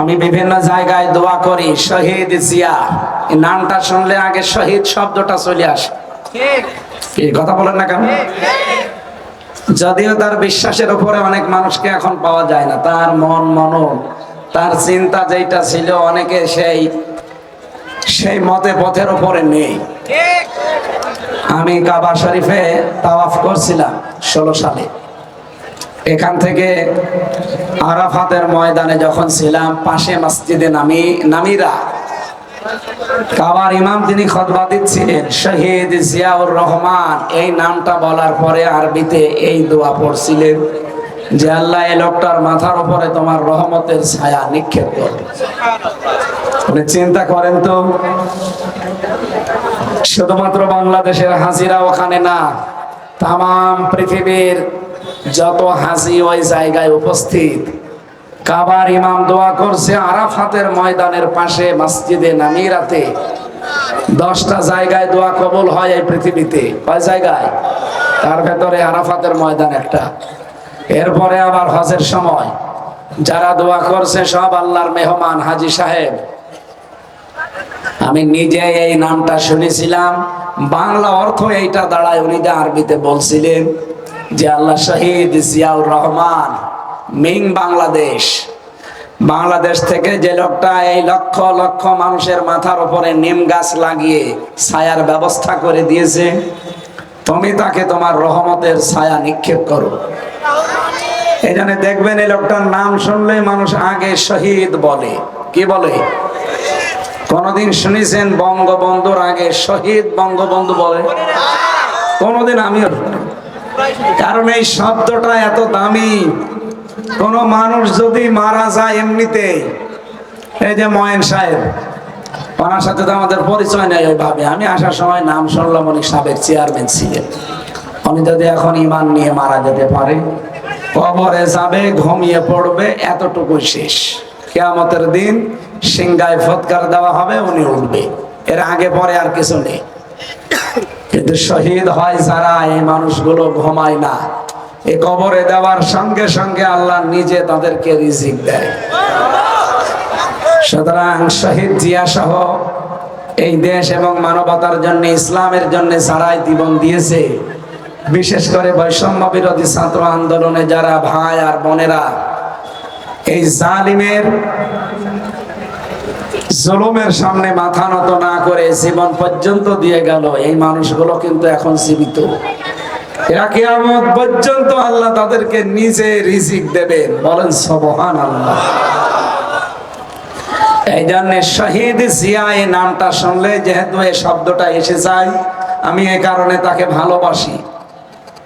আমি বিভিন্ন জায়গায় দোয়া করি, শহীদ জিয়া। নামটা শুনলে আগে শহীদ শব্দটা চলে আসে। কথা বলেন না কেন? যদিও তার বিশ্বাসের উপরে অনেক মানুষকে এখন পাওয়া যায় না, তার মন মনন, তার চিন্তা যেটা ছিল, অনেকে সেই সেই মতে পথের উপরে নেই। আমি কাবা শরীফে তাওয়াফ করছিলাম ষোলো সালে। এখান থেকে আরাফাতের ময়দানে যখন ছিলাম, পাশে মসজিদে নামি, নামিরা। কাবার ইমাম তিনি খতবা দিচ্ছিলেন, শহীদ জিয়াউর রহমান এই নামটা বলার পরে আরবিতে এই দোয়া পড়ছিলেন, যে আল্লাহ এই লোকটার মাথার উপরে তোমার রহমতের ছায়া নিক্ষেপ করো। চিন্তা করেন তো, শুধুমাত্র বাংলাদেশের হাজিরা ওখানে না তাম পৃথিবীর যত হাজি ওই জায়গায় উপস্থিত। কাবার ইমাম দোয়া করছে আরাফাতের ময়দানের পাশে মসজিদে নামিরাতে। দশটা জায়গায় দোয়া কবুল হয় এই পৃথিবীতে। কয় জায়গায়? তার ভেতরে আরাফাতের ময়দান একটা। এরপরে আবার হজের সময়। যারা দোয়া করছে সব আল্লাহর মেহমান, হাজি সাহেব। আমি নিজে এই নামটা শুনেছিলাম। বাংলা অর্থ এইটা দাঁড়ায় উনি আরবিতে বলছিলেন। যে আল্লাহ শহীদ জিয়াউর রহমান, মিং বাংলাদেশ। বাংলাদেশ থেকে যে লোকটা এই লক্ষ লক্ষ মানুষের মাথার উপরে নিম গাছ লাগিয়ে ছায়ার ব্যবস্থা করে দিয়েছে, তুমি তাকে তোমার রহমতের ছায়া নিক্ষেপ করো। এই দেখবেন এই লোকটার নাম শুনলে মানুষ আগে শহীদ বলে। কি বলে? কোনদিন শুনেছেন বঙ্গবন্ধুর আগে শহীদ বঙ্গবন্ধু বলে? কোনদিন শুনিনি। কারণ এই শব্দটা এত দামি। কোন মানুষ যদি মারা যায় এমনিতে, এই যে ময়েন সাহেব, ওনার সাথে তো আমাদের পরিচয় নেই ওইভাবে। আমি আসার সময় নাম শুনলাম উনি সাবেক চেয়ারম্যান ছিলেন উনি যদি এখন ইমান নিয়ে মারা যেতে পারে, কবরে যাবে, ঘুমিয়ে পড়বে এতটুকু শেষ। কেয়ামতের দিন সিংগায় ফৎকার দেওয়া হবে, উনি উঠবে। এর আগে পরে আর কিছু নেই। কিন্তু শহীদ হয় যারা এই মানুষগুলো ঘুমায় না। এ কবরে দেওয়ার সঙ্গে সঙ্গে আল্লাহ নিজে তাদেরকে রিজিক দেয়। সুতরাং শহীদ জিয়া সহ এই দেশ এবং মানবতার জন্য, ইসলামের জন্য সারাই জীবন দিয়েছে, বিশেষ করে বৈষম্য বিরোধী ছাত্র আন্দোলনে যারা ভাই আর বোনেরা, এই জালিমের জুলুমের সামনে মাথা নত না করে জীবন পর্যন্ত দিয়ে গেল। এই মানুষগুলো কিন্তু এখন জীবিত। এরা কিয়ামত পর্যন্ত আল্লাহ তাদেরকে নিজে রিজিক দেবেন বলেন সবহান আল্লাহ এই জন্য শহীদ জিয়া এই নামটা শুনলে যেহেতু এই শব্দটা এসে যায়, আমি এই কারণে তাকে ভালোবাসি।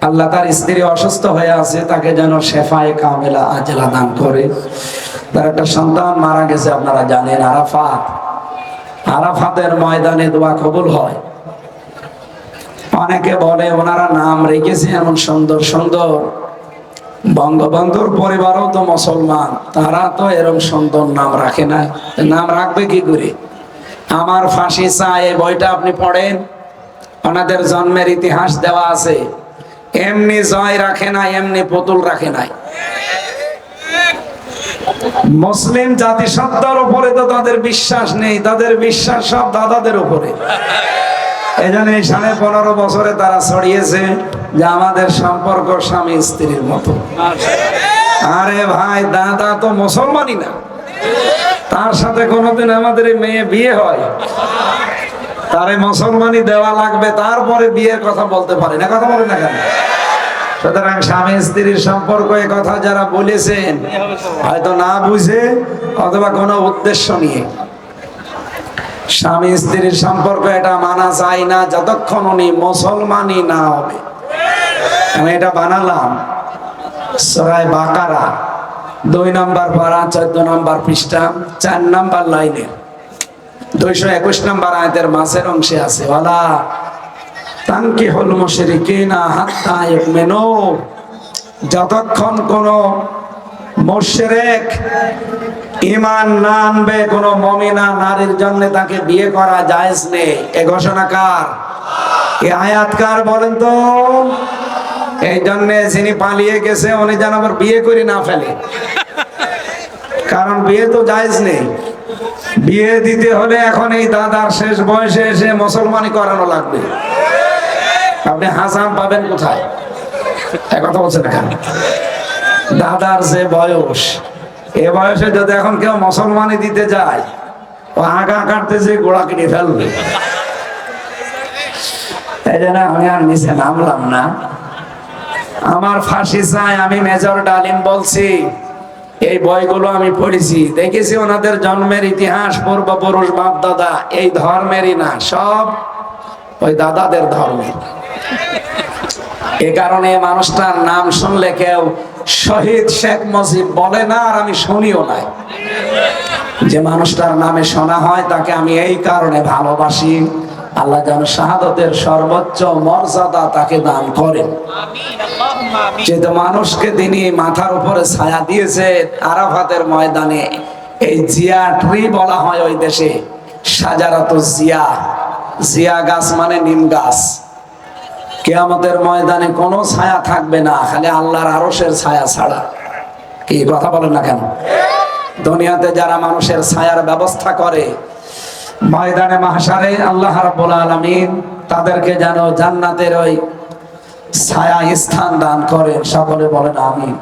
আল্লাহ তার স্ত্রী অসুস্থ হয়ে আছে, তাকে যেন শেফায় কামেলা আজলা দান করে। তার একটা সন্তান মারা গেছে, আপনারা জানেন, আরাফাত। আরাফাতের ময়দানে দোয়া কবুল হয়। অনেকে বলে, ওনারা নাম রেখেছে এমন সুন্দর সুন্দর। বঙ্গবন্ধুর পরিবারও তো মুসলমান, তারা তো এরকম সুন্দর নাম রাখে না। নাম রাখবে কি করে? আমার ফাঁসি চায়, এই বইটা আপনি পড়েন। ওনাদের জন্মের ইতিহাস দেওয়া আছে। এমনি জয় রাখে না এমনি পুতুল রাখে নাই। মুসলিম জাতিসত্তার উপরে তো তাদের বিশ্বাস নেই, তাদের বিশ্বাস সব দাদাদের উপরে। এই পনেরো বছরে তারা ছড়িয়েছে যে আমাদের সম্পর্ক স্বামী স্ত্রীর মতো। আরে ভাই, দাদা তো মুসলমানই না। তার সাথে কোনোদিন আমাদের মেয়ে বিয়ে হয়। তারে মুসলমানি দেওয়া লাগবে, তারপরে বিয়ের কথা বলতে পারে না। কথা বলে না কেন? সুতরাং স্বামী স্ত্রীর সম্পর্ক এ কথা যারা বলেছেন, হয়তো না বুঝে অথবা কোনো উদ্দেশ্য নিয়ে। স্বামী স্ত্রীর সম্পর্ক এটা মানা যায় না, যতক্ষণ উনি মুসলমানই না হবে। আমি এটা বানালাম। সরাই বাকারা, দুই নম্বর পারা, চোদ্দ নম্বর পৃষ্ঠা, চার নম্বর লাইনে। দুইশো একুশ নম্বর আয়তের মাসের অংশে আছে ওলা তাঙ্কি হল মুশরিকিনা হাত্তা ইউমিনু। যতক্ষণ কোন মুশরিক ইমান না আনবে, কোন মমিনা নারীর জন্য তাকে বিয়ে করা জায়েজ নেই। এ ঘোষণা কার? এ আয়াত বলেন তো? এই জন্য যিনি পালিয়ে গেছে, উনি যেন আবার বিয়ে করে না ফেলে। কারণ বিয়ে তো জায়েজ নেই। বিয়ে দিতে হলে এখন এই দাদার শেষ বয়সে এসে মুসলমানি করানো লাগবে। আপনি হাসান পাবেন কোথায়? কথা বলছেন এখানে দাদার যে বয়স, এ বয়সে যদি এখন কেউ মুসলমানি দিতে যায়, ও আগা কাটতেছে গোড়া কেটে ফেলবে। এই জন্য আমি আর নিচে নামলাম না। আমার ফাঁসি চাই আমি মেজর ডালিম বলছি, এই বইগুলো আমি পড়েছি। দেখেছি ওনাদের জন্মের ইতিহাস, পূর্বপুরুষ বাপ দাদা এই ধর্মেরই না, সব ওই দাদাদের ধর্মের। এ কারণে মানুষটার নাম শুনলে কেউ শহীদ শেখ মুজিব বলে না, আর আমি শুনিও নাই। যে মানুষটার নামে শোনা হয়, তাকে আমি এই কারণে ভালোবাসি। আল্লাহ যেন শাহাদতের সর্বোচ্চ মর্যাদা তাকে দান করেন। যেহেতু মানুষকে তিনি মাথার উপরে ছায়া দিয়েছে, আরাফাতের ময়দানে এই জিয়া ট্রি বলা হয় ওই দেশে, সাজারাত জিয়া। জিয়া গাছ মানে নিম গাছ। কেয়ামতের ময়দানে কোনো ছায়া থাকবে না, খালি আল্লাহর আরসের ছায়া ছাড়া। কি, কথা বলেন না কেন? দুনিয়াতে যারা মানুষের ছায়ার ব্যবস্থা করে, ময়দানে মাহসারে আল্লাহ রাব্বুল আলামিন তাদেরকে যেন জান্নাতের ওই ছায়া স্থান দান করেন, সকলে বলেন আমিন।